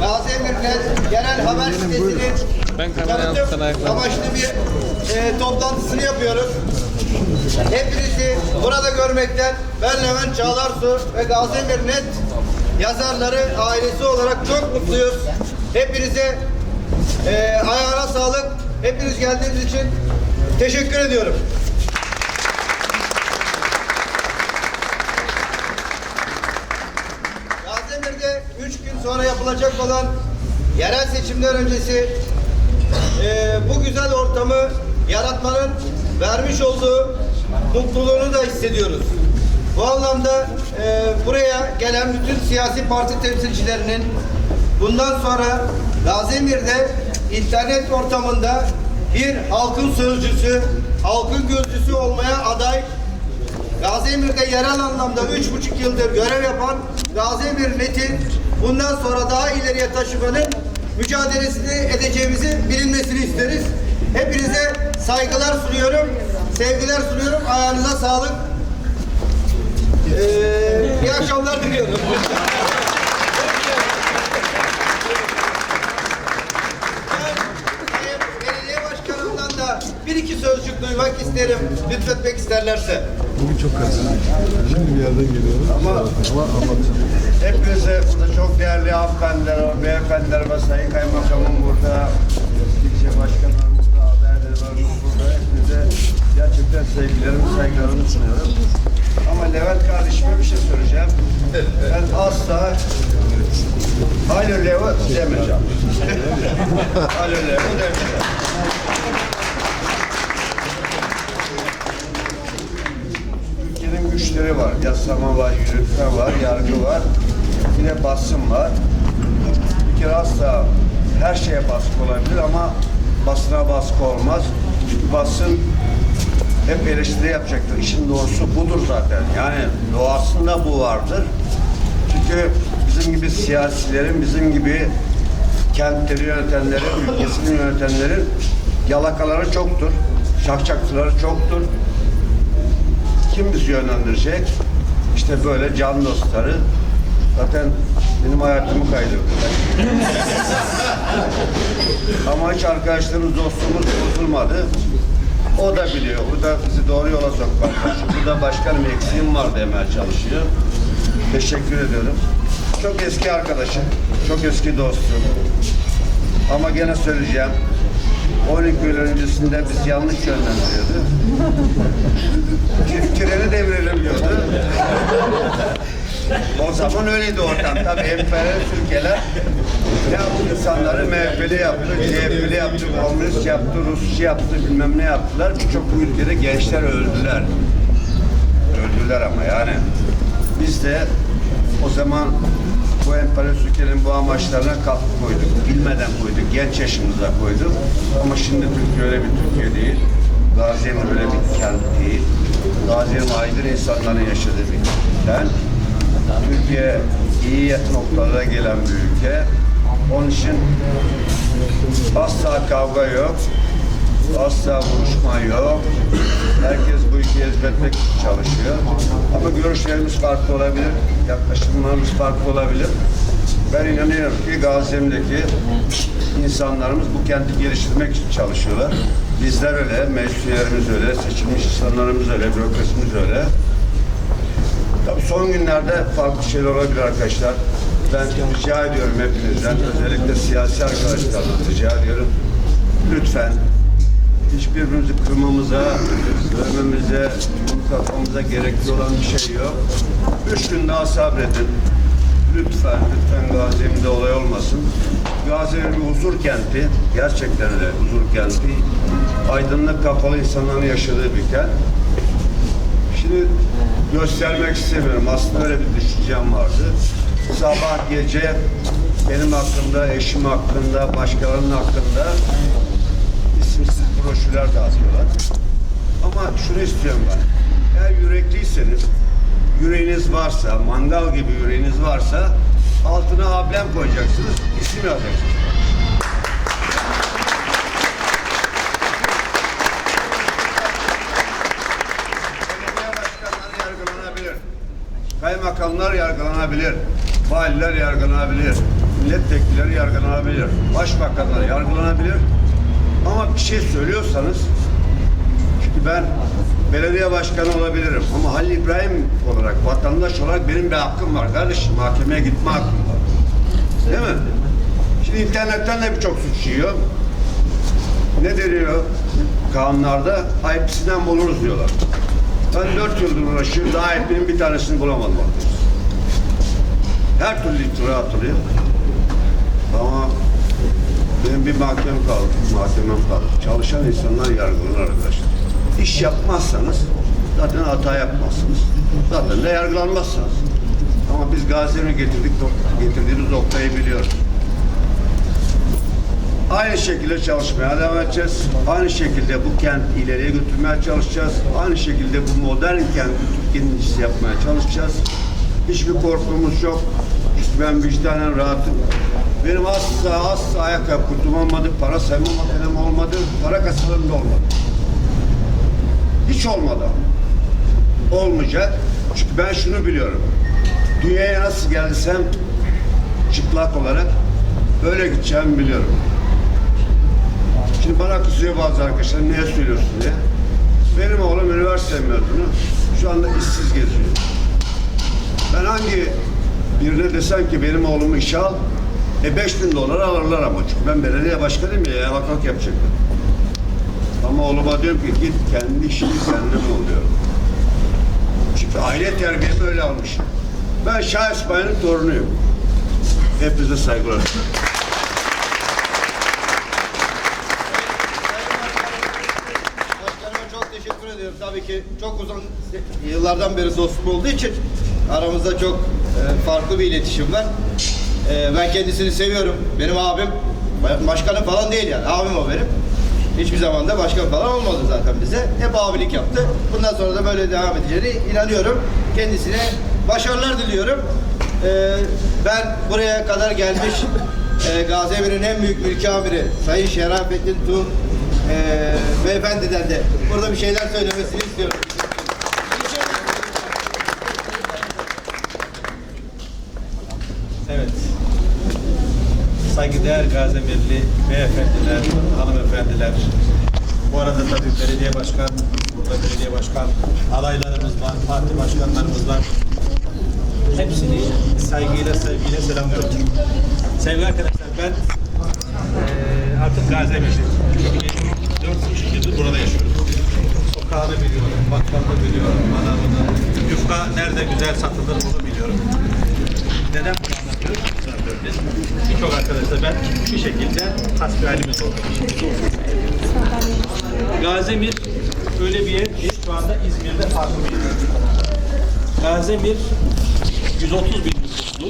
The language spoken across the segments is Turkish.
Gazi Emirnet Genel Haber Sitesi'nin Ben tanıtım amaçlı bir e, toplantısını yapıyoruz. Hepinizi burada görmekten ben Levent Çağlarsu ve Gazi Emirnet yazarları ailesi olarak çok mutluyuz. Hepinize e, ayağına sağlık. Hepiniz geldiğiniz için teşekkür ediyorum. Gaziantep'te 3 gün sonra yapılacak olan yerel seçimler öncesi e, bu güzel ortamı yaratmanın vermiş olduğu mutluluğunu da hissediyoruz. Bu anlamda e, buraya gelen bütün siyasi parti temsilcilerinin bundan sonra Gaziemir'de internet ortamında bir halkın sözcüsü, halkın gözcüsü olmaya aday Gaziemir'de yerel anlamda üç buçuk yıldır görev yapan Gaziemir Net'in bundan sonra daha ileriye taşımanın mücadelesini edeceğimizi bilinmesini isteriz. Hepinize saygılar sunuyorum, sevgiler sunuyorum. Ayağınıza sağlık. Ee, iyi akşamlar diliyorum. Bir iki sözcük duymak isterim. Lütfetmek isterlerse. Bugün çok kazandık. Şimdi bir yerden geliyorum. Ama, ama anlatacağım. Hepinize burada çok değerli hanımefendiler, beyefendiler ve sayın kaymakamım burada, ilçe başkanlarım burada, adaylarımız burada. Hepinize gerçekten sevgilerimi, saygılarımı sunuyorum. Ama Levent kardeşime bir şey söyleyeceğim. Ben asla Alo Levo demeyeceğim. Alo Levo demeyeceğim. Güçleri var. Yasama var, yürütme var, yargı var. De basın var. Bir kere asla her şeye baskı olabilir ama basına baskı olmaz. Çünkü basın hep eleştiri yapacaktır. İşin doğrusu budur zaten. Yani doğasında bu vardır. Çünkü bizim gibi siyasilerin, bizim gibi kentleri yönetenlerin, ülkesini yönetenlerin yalakaları çoktur. Şakşakçıları çoktur. Kim bizi yönlendirecek? İşte böyle can dostları. Zaten benim hayatımı kaydırdılar. Ama hiç arkadaşlarımız, dostluğumuz bozulmadı. O da biliyor. Bu da bizi doğru yola sokmak. Bu da başkanım eksiğim var demeye çalışıyor. Teşekkür ediyorum. Çok eski arkadaşım. Çok eski dostum. Ama gene söyleyeceğim. 12 yıl öncesinde biz yanlış yönlendiriyordu. O zaman öyleydi ortam. Tabii emperyalist ülkeler ne yaptı insanları MHP'li yaptı, CHP'li yaptı, komünist yaptı, Rusçu yaptı, bilmem ne yaptılar. Birçok bu ülkede gençler öldüler. Öldüler ama yani. Biz de o zaman bu emperyalist ülkenin bu amaçlarına katkı koyduk. Bilmeden koyduk, genç yaşımıza koyduk. Ama şimdi Türkiye öyle bir Türkiye değil. Gaziantep öyle bir kent değil. Gaziantep aydın insanların yaşadığı bir kent. Türkiye iyi noktalara gelen bir ülke. Onun için asla kavga yok. Asla vuruşma yok. Herkes bu işi ezberletmek için çalışıyor. Ama görüşlerimiz farklı olabilir. Yaklaşımlarımız farklı olabilir. Ben inanıyorum ki Gaziantep'teki insanlarımız bu kenti geliştirmek için çalışıyorlar. Bizler öyle, meclis üyelerimiz öyle, seçilmiş insanlarımız öyle, bürokrasimiz öyle. Tabii son günlerde farklı şeyler olabilir arkadaşlar. Ben rica ediyorum hepinizden, özellikle siyasi arkadaşlardan rica ediyorum. Lütfen hiçbirbirimizi kırmamıza, dövmemize, yumruk atmamıza gerekli olan bir şey yok. Üç gün daha sabredin. Lütfen, lütfen Gazi'mde olay olmasın. Gazi'nin bir huzur kenti, gerçekten öyle huzur kenti. Aydınlık kapalı insanların yaşadığı bir kent. Şimdi göstermek istemiyorum. Aslında öyle bir düşüncem vardı. Sabah gece benim hakkımda, eşim hakkında, başkalarının hakkında isimsiz broşürler dağıtıyorlar. Ama şunu istiyorum ben. Eğer yürekliyseniz, yüreğiniz varsa, mangal gibi yüreğiniz varsa altına ablem koyacaksınız, isim yazacaksınız. Belediye başkanları yargılanabilir. Kaymakamlar yargılanabilir. Valiler yargılanabilir. Milletvekilleri yargılanabilir. Başbakanlar yargılanabilir. Ama bir şey söylüyorsanız çünkü ben belediye başkanı olabilirim ama Halil İbrahim olarak, vatandaş olarak benim bir hakkım var kardeşim. Mahkemeye gitme hakkım var. Değil mi? Şimdi internetten de birçok suç yiyor. Ne deniyor kanunlarda? Ayıpsızdan buluruz diyorlar. Ben dört yıldır uğraşıyorum. Daha ayıpının bir tanesini bulamadım. Her türlü iftira atılıyor. Ama benim bir mahkem kaldı. Mahkemem kaldı. Çalışan insanlar yargılanır arkadaşlar. İş yapmazsanız zaten hata yapmazsınız. Zaten de yargılanmazsınız. Ama biz Gazi'ni getirdik, getirdiğimiz noktayı biliyoruz. Aynı şekilde çalışmaya devam edeceğiz. Aynı şekilde bu kent ileriye götürmeye çalışacağız. Aynı şekilde bu modern kent ikincisi yapmaya çalışacağız. Hiçbir korkumuz yok. Ben vicdanen rahatım. Benim asla asla ayakkabı kutum olmadı, para sayma makinem olmadı, para kasalarım da olmadı. Hiç olmadı. Olmayacak. Çünkü ben şunu biliyorum. Dünyaya nasıl geldiysem çıplak olarak öyle gideceğimi biliyorum. Şimdi bana kızıyor bazı arkadaşlar niye söylüyorsun diye. Benim oğlum üniversite mezunu. Şu anda işsiz geziyor. Ben hangi birine desem ki benim oğlumu işe al, e 5000 dolar alırlar ama çünkü ben belediye başkanıyım ya yalakalık yapacaklar. Ama oğluma diyorum ki git kendi işini kendin ol diyorum. Çünkü aile terbiyemi öyle almışım. Ben Şah İsmail'in torunuyum. Hepinize saygılar. Başkanıma çok teşekkür ediyorum. Tabii ki çok uzun yıllardan beri dostum olduğu için aramızda çok e, farklı bir iletişim var. E, ben kendisini seviyorum. Benim abim ba- başkanım falan değil yani. Abim o benim. Hiçbir zaman da başkan falan olmadı zaten bize. Hep abilik yaptı. Bundan sonra da böyle devam edeceğine inanıyorum. Kendisine başarılar diliyorum. E, ben buraya kadar gelmiş e, en büyük mülki amiri Sayın Şerafettin Tuğ e, beyefendiden de burada bir şeyler söylemesini istiyorum. Saygıdeğer Gazemirli beyefendiler, hanımefendiler. Bu arada tabii belediye başkan, burada belediye başkan adaylarımız var, parti başkanlarımız var. Hepsini saygıyla, sevgiyle selamlıyorum. Sevgili arkadaşlar ben eee artık Gazemirliyim. Çünkü 4,5 yıldır burada yaşıyorum. Sokağını biliyorum, bakkalını biliyorum, manavını, yufka nerede güzel satılır bunu biliyorum. Neden bunu anlatıyorum? Biz birçok arkadaşla ben şu şekilde hasbihalimiz olduk. Gazemir öyle bir yer ki şu anda İzmir'de farklı bir yer. Gazemir 130 bin nüfuslu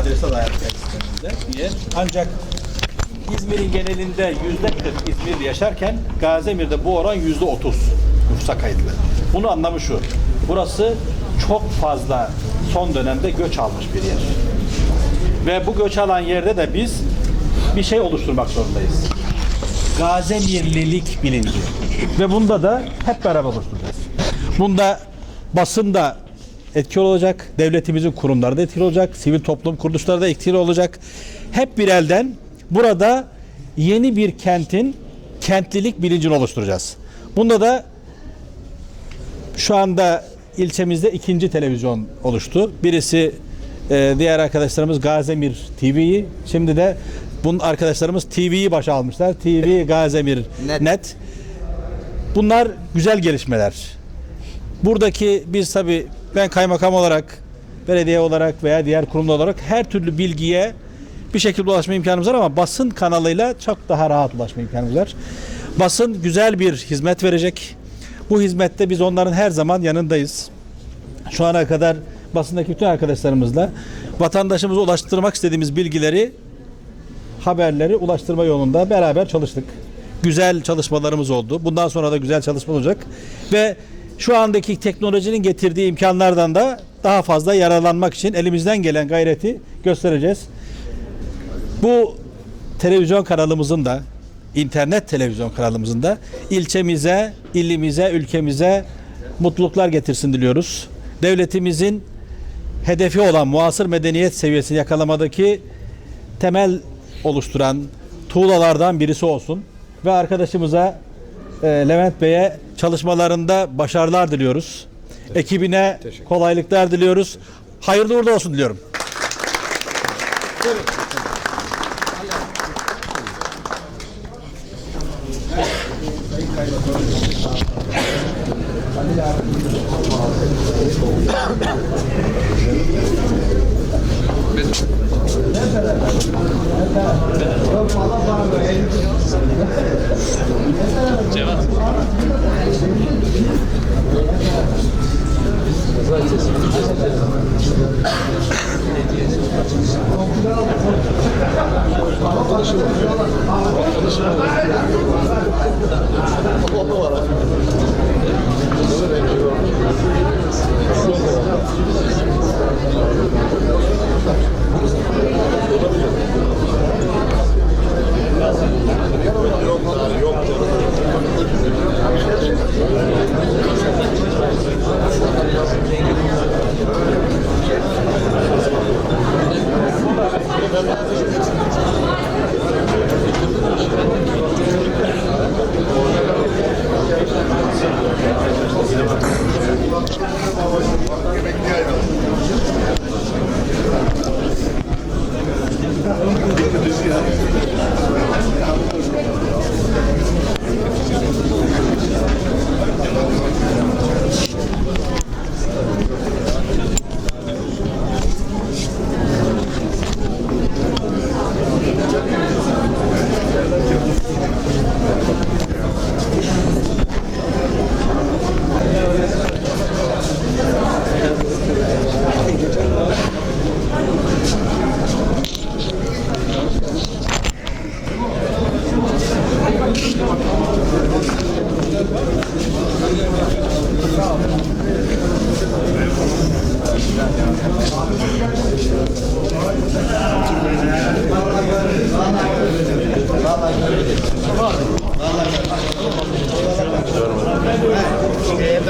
adrese dayalı sisteminde bir yer. Ancak İzmir'in genelinde yüzde 40 İzmir'de yaşarken Gazemir'de bu oran yüzde 30 nüfusa kayıtlı. Bunu anlamı şu. Burası çok fazla son dönemde göç almış bir yer. Ve bu göç alan yerde de biz bir şey oluşturmak zorundayız. Gazemirlilik bilinci. Ve bunda da hep beraber oluşturacağız. Bunda basın da etkili olacak, devletimizin kurumları da etkili olacak, sivil toplum kuruluşları da etkili olacak. Hep bir elden burada yeni bir kentin kentlilik bilincini oluşturacağız. Bunda da şu anda ilçemizde ikinci televizyon oluştu. Birisi e, diğer arkadaşlarımız Gazemir TV'yi. Şimdi de bunun arkadaşlarımız TV'yi başa almışlar. TV Gazemir Net. Net. Bunlar güzel gelişmeler. Buradaki biz tabi ben kaymakam olarak, belediye olarak veya diğer kurumlar olarak her türlü bilgiye bir şekilde ulaşma imkanımız var ama basın kanalıyla çok daha rahat ulaşma imkanımız var. Basın güzel bir hizmet verecek. Bu hizmette biz onların her zaman yanındayız. Şu ana kadar basındaki bütün arkadaşlarımızla vatandaşımıza ulaştırmak istediğimiz bilgileri haberleri ulaştırma yolunda beraber çalıştık. Güzel çalışmalarımız oldu. Bundan sonra da güzel çalışma olacak. Ve şu andaki teknolojinin getirdiği imkanlardan da daha fazla yararlanmak için elimizden gelen gayreti göstereceğiz. Bu televizyon kanalımızın da internet televizyon kanalımızın da ilçemize, ilimize, ülkemize mutluluklar getirsin diliyoruz. Devletimizin hedefi olan muasır medeniyet seviyesini yakalamadaki temel oluşturan tuğlalardan birisi olsun. Ve arkadaşımıza e, Levent Bey'e çalışmalarında başarılar diliyoruz. Ekibine kolaylıklar diliyoruz. Hayırlı uğurlu olsun diliyorum.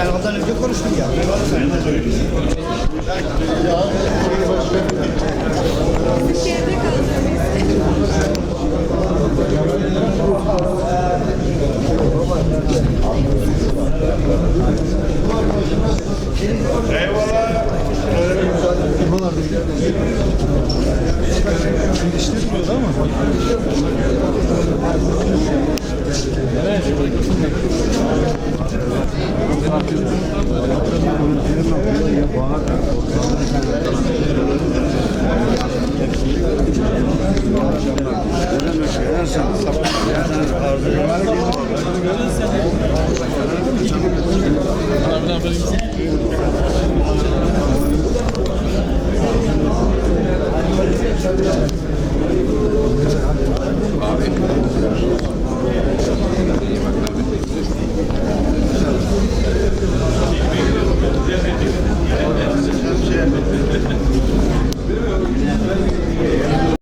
Ben ondan önce konuştum ya.